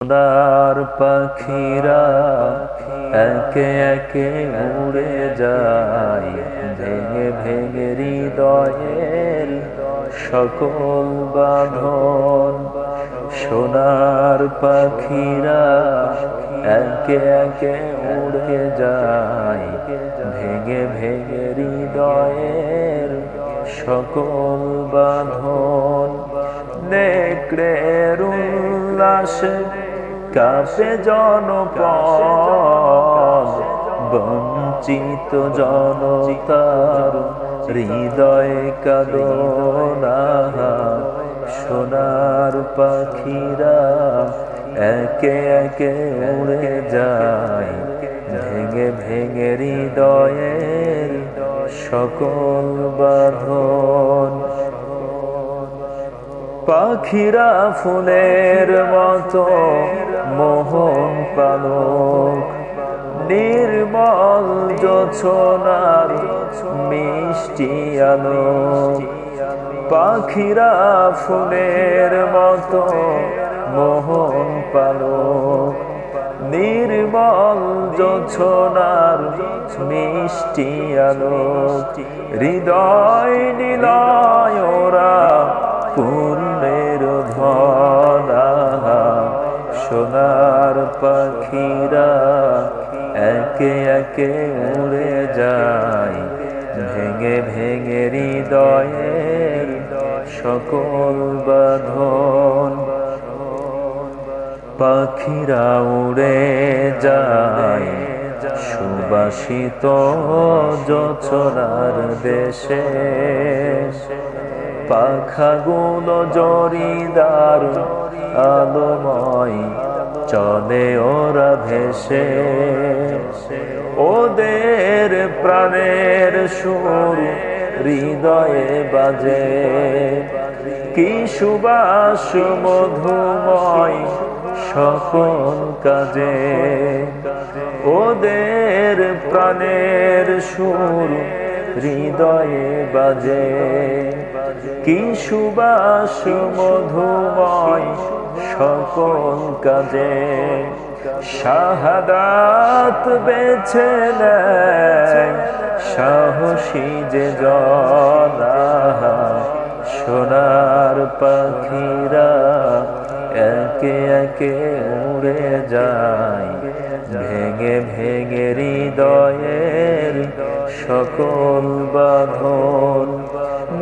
সোনার পাখিরা একে একে উড়ে যায়, ভেঙে ভেঙে হৃদয়ের সকল বাঁধন। সোনার পাখিরা একে একে উড়ে যায়, ভেঙে ভেঙে হৃদয়ের সকল বাঁধন। নেকড়ের উল্লাসে কাপে জনপদ, বঞ্চিত জনতার হৃদয়ে কাদনা সোনার পাখিরা একে একে উড়ে যায়, ভেঙে ভেঙে হৃদয়ের সকল বাঁধন। পাখিরা ফুলের মতো মোহন পালক। নির্মল যোছনার মিষ্টি আলো পাখিরা ফুলের মতো মোহন পালক। নির্মল যোছনার মিষ্টি আলো হৃদয় নিলয়রা পূর্ণের ধনা সোনার পাখিরা একে একে উড়ে যায়, ভেঙে ভেঙে হৃদয়ের সকল বাঁধন। পাখিরা উড়ে যায়, সুবাসিত যোচনার দেশে। পাখাগুলো জরিদার আলোময় চলে ওরা ভেসে। ওদের প্রাণের সুর হৃদয়ে বাজে। কি সুবাস মধুময় সকল কাজে। ওদের প্রাণের সুর হৃদয়ে বাজে। কি সুবাস মধুময় সকল কাজে শাহাদাত বেছে নেয়। সাহসী যে জনা সোনার পাখিরা একে একে উড়ে যায়। ভেঙে ভেঙে হৃদয়ের সকল বাঁধন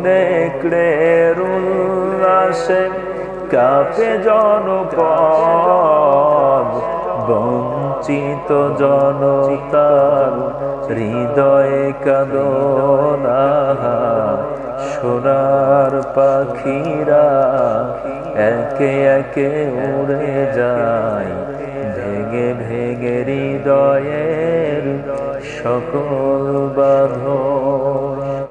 নেকড়ের উল্লাসে কাপে জনপদ, বঞ্চিত জনতার হৃদয়ে কাদনা সোনার পাখিরা একে একে উড়ে যায়, ভেঙে ভেঙে হৃদয়ের সকল